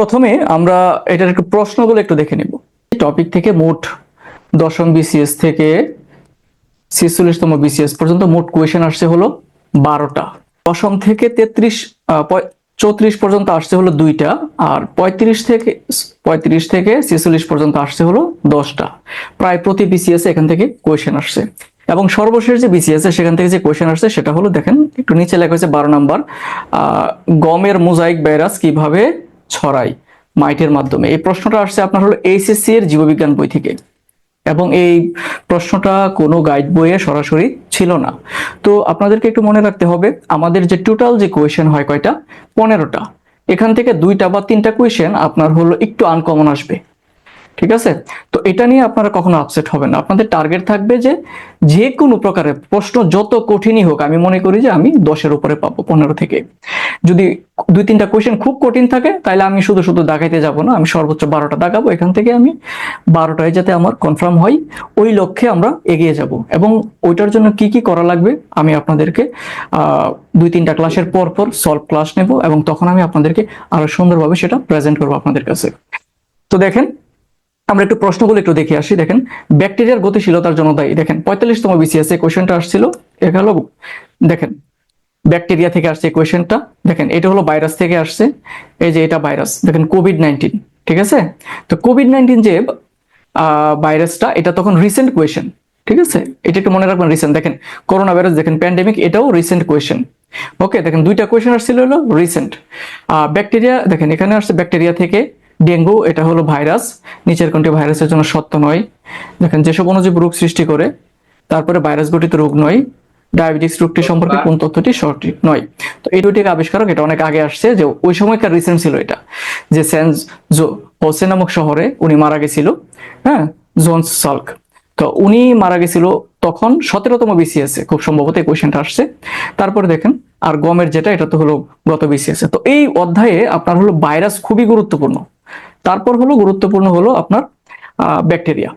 প্রথমে আমরা এটার একটু প্রশ্নগুলো একটু দেখে নিব। টপিক থেকে মোট দশম বিসিএস থেকে ছেচল্লিশতম বিসিএস পর্যন্ত মোট কোয়েশন আসছে হলো বারোটা। দশম থেকে তেত্রিশ চৌত্রিশ পর্যন্ত আসছে হলো দুইটা আর পঁয়ত্রিশ থেকে পঁয়ত্রিশ থেকে ছেচল্লিশ পর্যন্ত আসছে হলো দশটা। প্রায় প্রতি বিসিএস এখান থেকে কোয়েশন আসছে। এবং সর্বশেষ যে বিসিএস সেখান থেকে যে কোয়েশন আসছে সেটা হলো দেখেন, একটু নিচে লেখা হয়েছে বারো নাম্বার গমের মোজাইক ভাইরাস কীভাবে ছড়ায় মাইটের মাধ্যমে। এই প্রশ্নটা আসছে আপনার হলো এইচএসসি এর জীববিজ্ঞান বই থেকে। এবং এই প্রশ্নটা কোনো গাইড বইয়ে সরাসরি ছিল না। তো আপনাদেরকে একটু মনে রাখতে হবে, আমাদের যে টোটাল যে কোয়েশন হয় কয়টা? পনেরোটা। এখান থেকে দুইটা বা তিনটা কোয়েশন আপনার হলো একটু আনকমন আসবে। ঠিক আছে? তো এটা নিয়ে আপনারা কখনো আপসেট হবেন না। আপনাদের টার্গেট থাকবে যে যে কোনো প্রকারের প্রশ্ন যত কঠিনই হোক, আমি মনে করি যে আমি দশের উপরে পাবো, পনেরো থেকে। যদি দুই তিনটা কোয়েশ্চেন খুব কঠিন থাকে তাহলে আমি শুধু শুধু দাগাইতে যাব না, আমি সর্বোচ্চ বারোটা দাগাবো এখান থেকে আমি বারোটায় যাতে আমার কনফার্ম হয়, ওই লক্ষ্যে আমরা এগিয়ে যাব। এবং ওইটার জন্য কি কি করা লাগবে, আমি আপনাদেরকে দুই তিনটা ক্লাসের পর পর সলভ ক্লাস নেব, এবং তখন আমি আপনাদেরকে আরও সুন্দরভাবে সেটা প্রেজেন্ট করব আপনাদের কাছে। তো দেখেন আমরা একটু প্রশ্নগুলো একটু দেখে আসি, দেখেন। ব্যাকটেরিয়ার গতিশীলতার জন্য দায়ী। দেখেন, পঁয়তাল্লিশতম বিসিএস এ কোয়েশ্চেনটা আসছিল এটা হলো দেখেন, ব্যাকটেরিয়া থেকে আসছে কোয়েশ্চেনটা দেখেন, এটা হলো ভাইরাস থেকে আসছে। এই যে এটা ভাইরাস, দেখেন কোভিড নাইন্টিন ঠিক আছে? তো কোভিড নাইন্টিন যে ভাইরাসটা, এটা তখন রিসেন্ট কোয়েশন ঠিক আছে? এটা একটু মনে রাখবেন রিসেন্ট দেখেন করোনা ভাইরাস দেখেন প্যান্ডেমিক এটাও রিসেন্ট কোয়েশন ওকে দেখেন, দুইটা কোয়েশ্চেন আসছিল হলো রিসেন্ট ব্যাকটেরিয়া, দেখেন, এখানে আসছে ব্যাকটেরিয়া থেকে ডেঙ্গু এটা হলো ভাইরাস। নিচের কোনটি ভাইরাসের জন্য সত্য নয়। দেখেন যেসব অণুজীব রোগ সৃষ্টি করে তারপরে ভাইরাস গঠিত রোগ নয়। ডায়াবেটিস রোগটি সম্পর্কে কোন তথ্যটি সঠিক নয়। তো এই দুটি আবিষ্কারক এটা অনেক আগে আসছে যে ওই সময়কার রিসেন্ট ছিল এটা। যে সেন্স জো হোসে নামক শহরে উনি মারা গেছিল হ্যাঁ জোন্স সাল্ক। তো উনি মারা গেছিল তখন সতেরোতম বিসিএস খুব সম্ভবত এই কোয়েশ্চেনটা আসছে। তারপরে দেখেন আর গমের যেটা এটা তো হলো গত বিসিএস তো এই অধ্যায়ে আপনার হলো ভাইরাস খুবই গুরুত্বপূর্ণ। তারপর হলো গুরুত্বপূর্ণ হলো আপনার ব্যাকটেরিয়া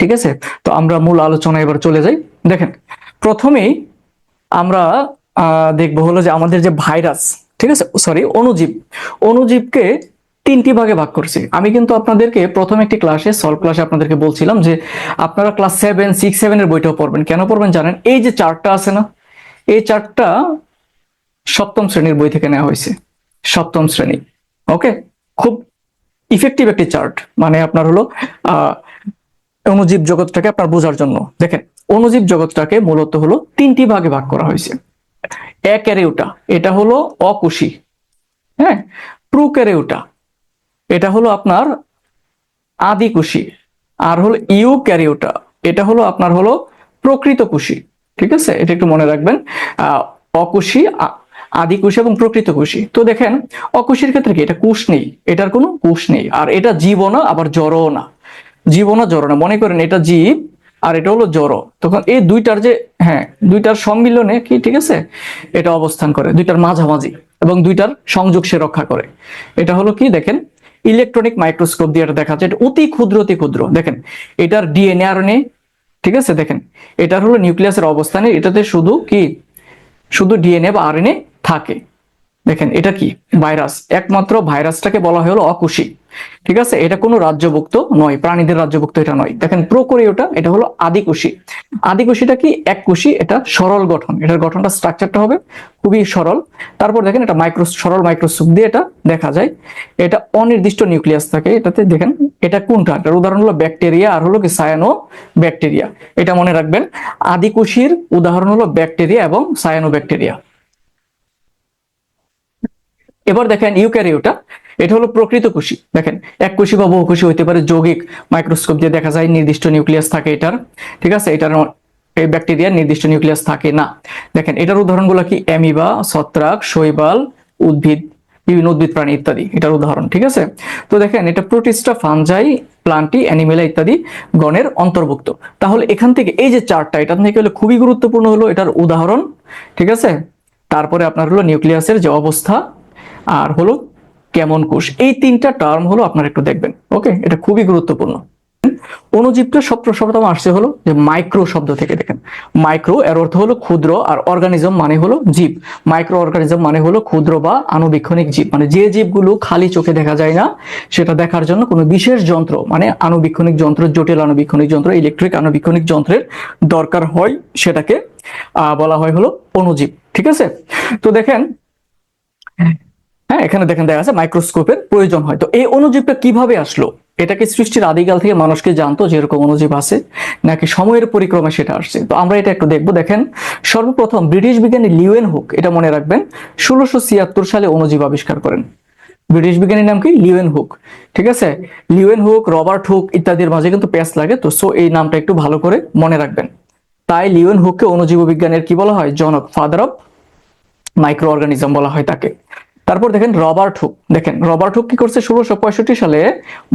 ঠিক আছে? তো আমরা মূল আলোচনা এবার চলে যাই। দেখেন, প্রথমেই আমরা দেখব হলো যে আমাদের যে ভাইরাস ঠিক আছে? সরি অনুজীব অনুজীবকে তিনটি ভাগে ভাগ করছি। আমি কিন্তু আপনাদেরকে প্রথম একটি ক্লাসে সলভ ক্লাসে আপনাদেরকে বলছিলাম যে আপনারা ক্লাস সেভেন সিক্স সেভেনের বইটাও পড়বেন। কেন পড়বেন জানেন? এই যে চার্টটা আছে না, এই চার্টটা সপ্তম শ্রেণির বই থেকে নেওয়া হয়েছে। সপ্তম শ্রেণি। ওকে খুব ইফেক্টিভ একটি চার্ট মানে আপনার হলো আহ অণুজীব জগৎটাকে আপনার বোঝার জন্য। দেখেন, অণুজীব জগৎটাকে মূলত হলো তিনটি ভাগে ভাগ করা হয়েছে। এরেউটা, এটা হলো অকুশী হ্যাঁ? প্রুক্যারেউটা এটা হলো আপনার আদিকুশী, আর হলো ইউ ক্যারিওটা এটা হলো আপনার হলো প্রকৃত কুশী ঠিক আছে? এটা একটু মনে রাখবেন। অকুশী আ- আদিকুশী এবং প্রকৃত কুশী তো দেখেন অকুশীর ক্ষেত্রে কি এটা কুশ নেই? এটার কোনো কুশ নেই। আর এটা জীবও না আবার জড়ও না। জীবও না জড় না। মনে করেন এটা জীব আর এটা হলো জড় তখন এই দুইটার যে হ্যাঁ দুইটার সম্মিলনে কি, ঠিক আছে? এটা অবস্থান করে। দুইটার মাঝামাঝি এবং দুইটার সংযোগ সে রক্ষা করে। এটা হলো কি, দেখেন, ইলেকট্রনিক মাইক্রোস্কোপ দিয়ে এটা দেখা যায়। এটা অতি ক্ষুদ্র অতি ক্ষুদ্র। দেখেন, এটার ডিএনএ আর ঠিক আছে? দেখেন, এটার হলো নিউক্লিয়াসের অবস্থানে এটাতে শুধু কি? শুধু ডিএনএ বা আরএনএ থাকে। দেখেন, এটা কি? ভাইরাস। একমাত্র ভাইরাসটাকে বলা হলো অকুশী। ঠিক আছে? এটা কোনো রাজ্যভুক্ত নয়, প্রাণীদের রাজ্যভুক্ত এটা নয়। দেখেন, প্রোকরিওটা, এটা হলো আদিকুশী। আদিকুশীটা কি? এক কুশী, এটা সরল গঠন। এটার গঠনটা স্ট্রাকচারটা হবে খুবই সরল। তারপর দেখেন, এটা মাইক্রো, সরল মাইক্রোস্কোপ দিয়ে এটা দেখা যায়। এটা অনির্দিষ্ট নিউক্লিয়াস থাকে এটাতে। দেখেন, এটা কোনটা? এটার উদাহরণ হলো ব্যাকটেরিয়া আর হলো কি সায়ানো ব্যাকটেরিয়া এটা মনে রাখবেন। আদিকুশীর উদাহরণ হলো ব্যাকটেরিয়া এবং সায়ানো ব্যাকটেরিয়া এবার দেখেন ইউক্যারিওটা, এটা হলো প্রকৃত কুশি দেখেন, এক কুশি বা বহু হইতে পারে, যৌগিক মাইক্রোস্কোপ দিয়ে দেখা যায়, নির্দিষ্ট নিউক্লিয়াস থাকে এটার, ঠিক আছে? এটার এই ব্যাকটেরিয়ার নির্দিষ্ট নিউক্লিয়াস থাকে না। দেখেন, এটার উদাহরণগুলো কি? অ্যামিবা, ছত্রাক, শৈবাল, উদ্ভিদ, বিভিন্ন উদ্ভিদ প্রাণী ইত্যাদি, এটার উদাহরণ, ঠিক আছে? তো দেখেন, এটা প্রোটিস্টা ফানজাই প্লান্টি, অ্যানিমেলা ইত্যাদি গণের অন্তর্ভুক্ত। তাহলে এখান থেকে এই যে চারটা, এটা থেকে হলো খুবই গুরুত্বপূর্ণ হলো এটার উদাহরণ, ঠিক আছে? তারপরে আপনার হলো নিউক্লিয়াসের যে অবস্থা আর হলো কেমন কোষ? এই তিনটা টার্ম হলো আপনারা একটু দেখবেন ওকে এটা খুবই গুরুত্বপূর্ণ। অণুজীবটা সব সর্বপ্রথম আসছে হলো যে মাইক্রো শব্দ থেকে দেখেন। মাইক্রো এর অর্থ হলো ক্ষুদ্র আর অর্গানিজম মানে হলো জীব। মাইক্রো অর্গানিজম মানে হলো ক্ষুদ্র বা আণুবীক্ষণিক জীব। মানে যে জীবগুলো খালি চোখে দেখা যায় না, সেটা দেখার জন্য কোনো বিশেষ যন্ত্র মানে আণুবীক্ষণিক যন্ত্র, জটিল আণুবীক্ষণিক যন্ত্র ইলেকট্রিক আণুবীক্ষণিক যন্ত্রের দরকার হয় সেটাকে বলা হয় হলো অণুজীব, ঠিক আছে? তো দেখেন হ্যাঁ এখানে দেখেন, দেখা আছে মাইক্রোস্কোপের প্রয়োজন হয়। তো এই অণুজীবটা কীভাবে আসলো? এটাকে সৃষ্টির আদিকাল থেকে মানুষকে জানতো যে এরকম আছে, নাকি সময়ের পরিক্রমে সেটা আসছে। তো আমরা এটা একটু দেখব। দেখেন, সর্বপ্রথম ব্রিটিশ বিজ্ঞানী লিওয়েন হুক, এটা মনে রাখবেন, ষোলোশো ছিয়াত্তর সালে অণুজীব আবিষ্কার করেন। ব্রিটিশ বিজ্ঞানীর নাম কি? Leeuwenhoek. ঠিক আছে? লিওয়েন হুক, রবার্ট হুক ইত্যাদির মাঝে কিন্তু প্যাচ লাগে, তো সো এই নামটা একটু ভালো করে মনে রাখবেন। তাই লিওয়েন হুককে অণুজীব বিজ্ঞানের কি বলা হয়? জনক ফাদার অফ মাইক্রো অর্গানিজম বলা হয় তাকে। তারপর দেখেন রবার্ট হুক। দেখেন, রবার্ট হুক কি করছে? ষোলোশো পঁয়ষট্টি সালে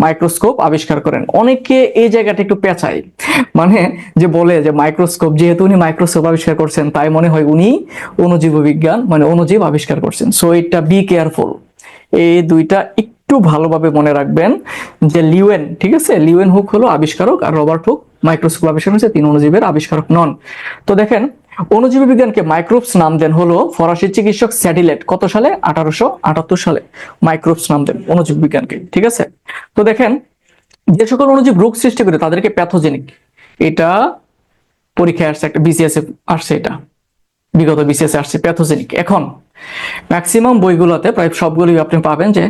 মাইক্রোস্কোপ আবিষ্কার করেন। অনেকে এই জায়গাটা একটু পেঁচায়। মানে যে বলে যে মাইক্রোস্কোপ, যেহেতু উনি মাইক্রোস্কোপ আবিষ্কার করছেন, তাই মনে হয় উনি অনুজীব বিজ্ঞান মানে অনুজীব আবিষ্কার করছেন। সো এটা বি কেয়ারফুল এই দুইটা একটু ভালোভাবে মনে রাখবেন যে লিওয়েন, ঠিক আছে? লিওয়েন হুক হলো আবিষ্কারক আর রবার্ট হুক মাইক্রোস্কোপ আবিষ্কার করেছে, তিন অনুজীবের আবিষ্কারক নন। তো দেখেন অণুজীব বিজ্ঞানকে মাইক্রোবস নাম দেন হলো ফরাসি চিকিৎসক স্যাডিলেট। কত সালে? আঠারোশো আটাত্তর সালে মাইক্রোবস নাম দেন অনুজীব বিজ্ঞানকে, ঠিক আছে? তো দেখেন, যে সকল অনুজীব রোগ সৃষ্টি করে তাদেরকে প্যাথোজেনিক, এটা পরীক্ষায় আসছে, একটা বিসিএস আসছে এটা। বিগত বিসিএস আসছে প্যাথোজেনিক। এখন ম্যাক্সিমাম বইগুলোতে প্রায় সবগুলোই আপনি পাবেন যে,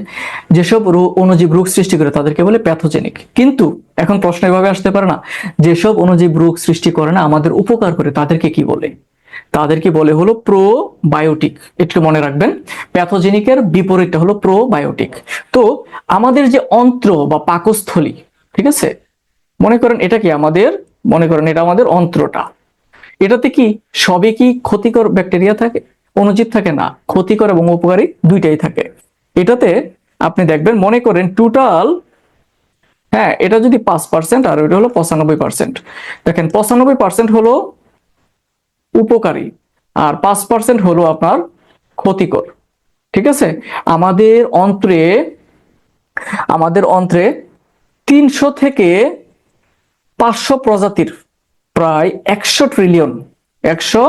যেসব অণুজীব রোগ সৃষ্টি করে তাদেরকে বলে প্যাথোজেনিক। কিন্তু, এখন প্রশ্ন এভাবে আসতে পারে না, যেসব অনুজীব রোগ সৃষ্টি করে না, আমাদের উপকার করে, তাদেরকে কি বলে? তাদেরকে বলে হলো প্রোবায়োটিক একটু মনে রাখবেন, প্যাথোজেনিকের বিপরীতটা হলো প্রোবায়োটিক তো, আমাদের যে অন্ত্র বা পাকস্থলী, ঠিক আছে? মনে করেন এটা কি আমাদের, মনে করেন এটা আমাদের অন্ত্রটা। এটাতে কি সবই কি ক্ষতিকর ব্যাকটেরিয়া থাকে? অণুজীব থাকে না। ক্ষতিকর এবং উপকারী দুইটাই থাকে। এটাতে আপনি দেখবেন, মনে করেন টোটাল হ্যাঁ এটা যদি পাঁচ পার্সেন্ট আর ওইটা হলো পঁচানব্বই পার্সেন্ট দেখেন, পঁচানব্বই পার্সেন্ট হলো উপকারী আর পাঁচ পার্সেন্ট হলো আপনার ক্ষতিকর। ঠিক আছে? আমাদের অন্ত্রে আমাদের অন্ত্রে তিনশো থেকে পাঁচশো প্রজাতির প্রায় একশো ট্রিলিয়ন একশো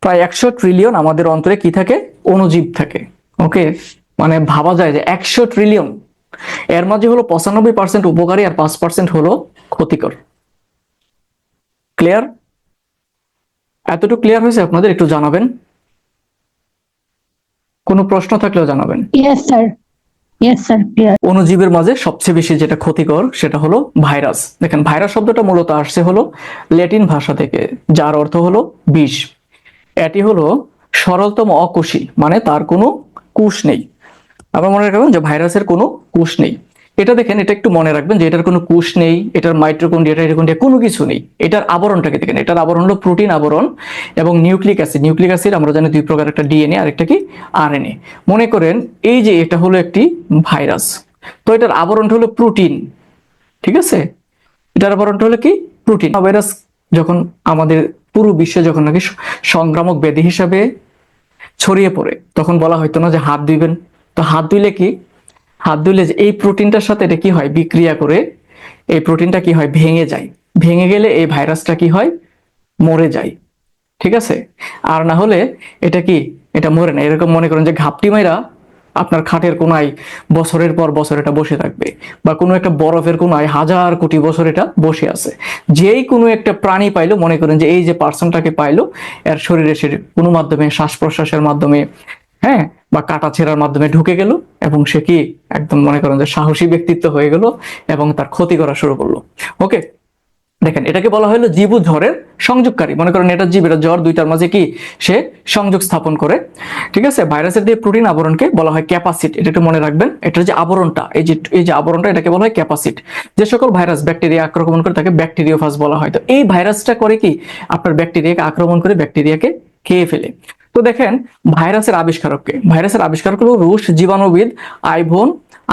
প্রায় একশো ট্রিলিয়ন আমাদের অন্তরে কি থাকে? অণুজীব থাকে। ওকে মানে ভাবা যায় যে একশো ট্রিলিয়ন এর মাঝে হলো পঁচানব্বই পার্সেন্ট উপকারী আর পাঁচ পার্সেন্ট হলো ক্ষতিকর। ক্লিয়ার এতটুকু ক্লিয়ার হয়েছে? আপনাদের একটু জানাবেন? কোনো প্রশ্ন থাকলেও জানাবেন। Yes, অণুজীবের মাঝে সবচেয়ে বেশি যেটা ক্ষতিকর সেটা হলো ভাইরাস। দেখেন, ভাইরাস শব্দটা মূলত আসছে হলো ল্যাটিন ভাষা থেকে, যার অর্থ হলো বিষ। এটি হলো সরলতম অকুশী মানে তার কোনো কুশ নেই। আবার মনে রাখবেন যে ভাইরাসের কোনো কুশ নেই। এটা দেখেন, এটা একটু মনে রাখবেন যে এটার কোনো কোষ নেই, এটার মাইট্রোকন্ডিয়া এটার কোনো কিছু নেই। এটার আবরণটাকে দেখেন, এটার আবরণ হলো প্রোটিন আবরণ এবং নিউক্লিক অ্যাসিড নিউক্লিক অ্যাসিড আমরা জানি দুই প্রকার, একটা ডিএনএ আর একটা কি? আরএনএ মনে করেন এই যে এটা হলো একটি ভাইরাস, তো এটার আবরণটা হলো প্রোটিন ঠিক আছে? এটার আবরণটা হলো কি? প্রোটিন ভাইরাস যখন আমাদের পুরো বিশ্বে যখন নাকি সংক্রামক ব্যাধি হিসাবে ছড়িয়ে পড়ে, তখন বলা হয়তো না যে হাত দিবেন তো হাত দিলে কি? হাত ধুইলে যে এই প্রোটিনটার সাথে এটা কি হয়? বিক্রিয়া করে এই প্রোটিনটা কি হয়? ভেঙে যায়। ভেঙে গেলে এই ভাইরাসটা কি হয়? মরে যায়। ঠিক আছে? আর না হলে এটা কি? এটা মরে না। এরকম মনে করেন যে ঘাপটি মাইরা আপনার খাটের কোনায় বছরের পর বছর এটা বসে থাকবে বা কোনো একটা বরফের কোনায় হাজার কোটি বছর এটা বসে আছে। যেই কোনো একটা প্রাণী পাইলো, মনে করেন যে এই যে পার্সনটাকে পাইলো, এর শরীরে সে কোনো মাধ্যমে শ্বাস প্রশ্বাসের মাধ্যমে হ্যাঁ? বা কাটা ছেঁড়ার মাধ্যমে ঢুকে গেল এবং সে কি একদম মনে করেন যে সাহসী ব্যক্তিত্ব হয়ে গেল এবং তার ক্ষতি করা শুরু করল। ওকে দেখেন, এটাকে বলা হলো জীব ঝড়ের সংযোগকারী। মনে করেন এটা জীব, এটা জ্বর দুইটার মাঝে কি সে সংযোগ স্থাপন করে। ঠিক আছে? ভাইরাসের দিয়ে প্রোটিন আবরণকে বলা হয় ক্যাপাসিট, এটা একটু মনে রাখবেন। এটার যে আবরণটা, এই যে এই যে আবরণটা, এটাকে বলা হয় ক্যাপাসিট। যে সকল ভাইরাস ব্যাকটেরিয়া আক্রমণ করে তাকে ব্যাকটেরিওফাজ বলা হয়। তো এই ভাইরাসটা করে কি? আপনার ব্যাকটেরিয়াকে আক্রমণ করে ব্যাকটেরিয়াকে খেয়ে ফেলে। তো দেখেন, ভাইরাসের আবিষ্কারককে। ভাইরাসের আবিষ্কারক হলো রুশ জীবাণুবিদ আইভন,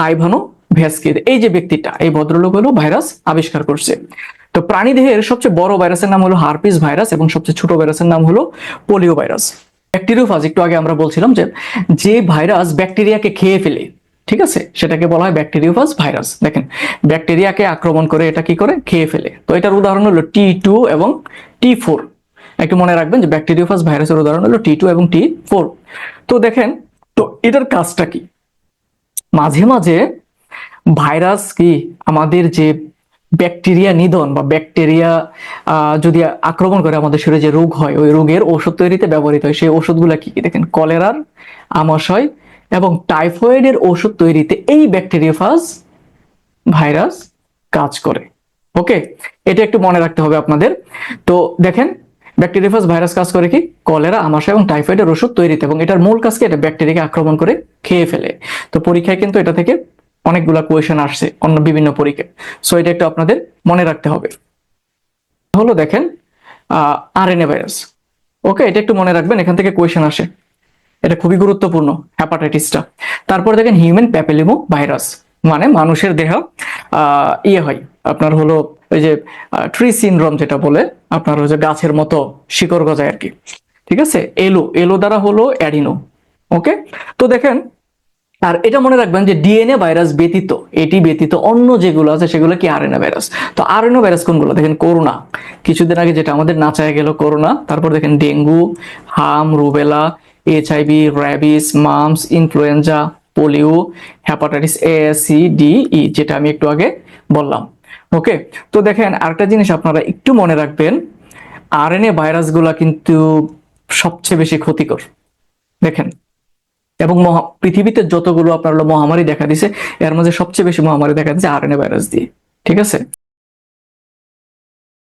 আইভানো ভ্যাসকিদ এই যে ব্যক্তিটা, এই ভদ্রলোক হলো ভাইরাস আবিষ্কার করছে। তো প্রাণীদেহের সবচেয়ে বড় ভাইরাসের নাম হলো হারপিস ভাইরাস এবং সবচেয়ে ছোট ভাইরাসের নাম হলো পোলিও ভাইরাস। ব্যাকটেরিওফাজ, একটু আগে আমরা বলছিলাম যে যে ভাইরাস ব্যাকটেরিয়াকে খেয়ে ফেলে, ঠিক আছে? সেটাকে বলা হয় ব্যাকটেরিওফাজ ভাইরাস। দেখেন, ব্যাকটেরিয়াকে আক্রমণ করে এটা কি করে? খেয়ে ফেলে। তো এটার উদাহরণ হলো টি টু এবং টি ফোর। একটু মনে রাখবেন যে ব্যাকটেরিওফাজ ভাইরাসের উদাহরণ হলো টি টু এবং টি ফোর তো দেখেন, তো এটার কাজটা কি? মাঝে মাঝে ভাইরাস কি আমাদের যে ব্যাকটেরিয়া নিধন বা ব্যাকটেরিয়া যদি আক্রমণ করে আমাদের শরীরে যে রোগ হয়, ওই রোগের ওষুধ তৈরিতে ব্যবহৃত হয়। সেই ওষুধগুলো কি কি? দেখেন, কলেরার, আমাশয় এবং টাইফয়েডের ওষুধ তৈরিতে এই ব্যাকটেরিয়াফাজ ভাইরাস কাজ করে। ওকে? এটা একটু মনে রাখতে হবে আপনাদের। তো দেখেন ব্যাকটেরিয়াফাজ ভাইরাস কাজ করে কি? কলেরা, আমাশয় এবং টাইফয়েডের ওষুধ তৈরিতে এবং এটার মূল কাজ কি এটা ব্যাকটেরিয়াকে আক্রমণ করে খেয়ে ফেলে। তো পরীক্ষায় কিন্তু এটা থেকে অনেকগুলা কোয়েশন আসছে অন্য বিভিন্ন পরীক্ষায়। সো এটা একটু আপনাদের মনে রাখতে হবে। হলো দেখেন আরএনএ ভাইরাস ওকে এটা একটু মনে রাখবেন, এখান থেকে কোয়েশন আসে। এটা খুবই গুরুত্বপূর্ণ হ্যাপাটাইটিসটা তারপর দেখেন হিউম্যান প্যাপেলিমো ভাইরাস মানে মানুষের দেহ ইয়ে হয়। আপনার হলো ওই যে ট্রি সিনড্রোম যেটা বলে, আপনার ওই যে গাছের মতো শিকড় গজায় আর কি। ঠিক আছে? এলো এলো দ্বারা হলো অ্যাডিনো। ওকে? তো দেখেন, আর এটা মনে রাখবেন যে ডিএনএ ভাইরাস ব্যতীত, এটি ব্যতীত অন্য যেগুলো আছে, সেগুলো কি আরএনএ ভাইরাস? তো আরএনএ ভাইরাস কোনগুলো? দেখেন করোনা। কিছুদিন আগে যেটা আমাদের নাচায় গেল করোনা, তারপর দেখেন ডেঙ্গু, হাম, rubella HIV rabies, mumps, influenza polio hepatitis A C D E যেটা আমি একটু আগে বললাম। ওকে তো দেখেন, আরেকটা জিনিস আপনারা একটু মনে রাখবেন আরএনএ ভাইরাসগুলা কিন্তু সবচেয়ে বেশি ক্ষতিকর। দেখেন, এবং পৃথিবীতে যতগুলো আপনার মহামারী দেখা দিছে, এর মাঝে সবচেয়ে বেশি মহামারী দেখা দিচ্ছে আরএনএ ভাইরাস দিয়ে। ঠিক আছে?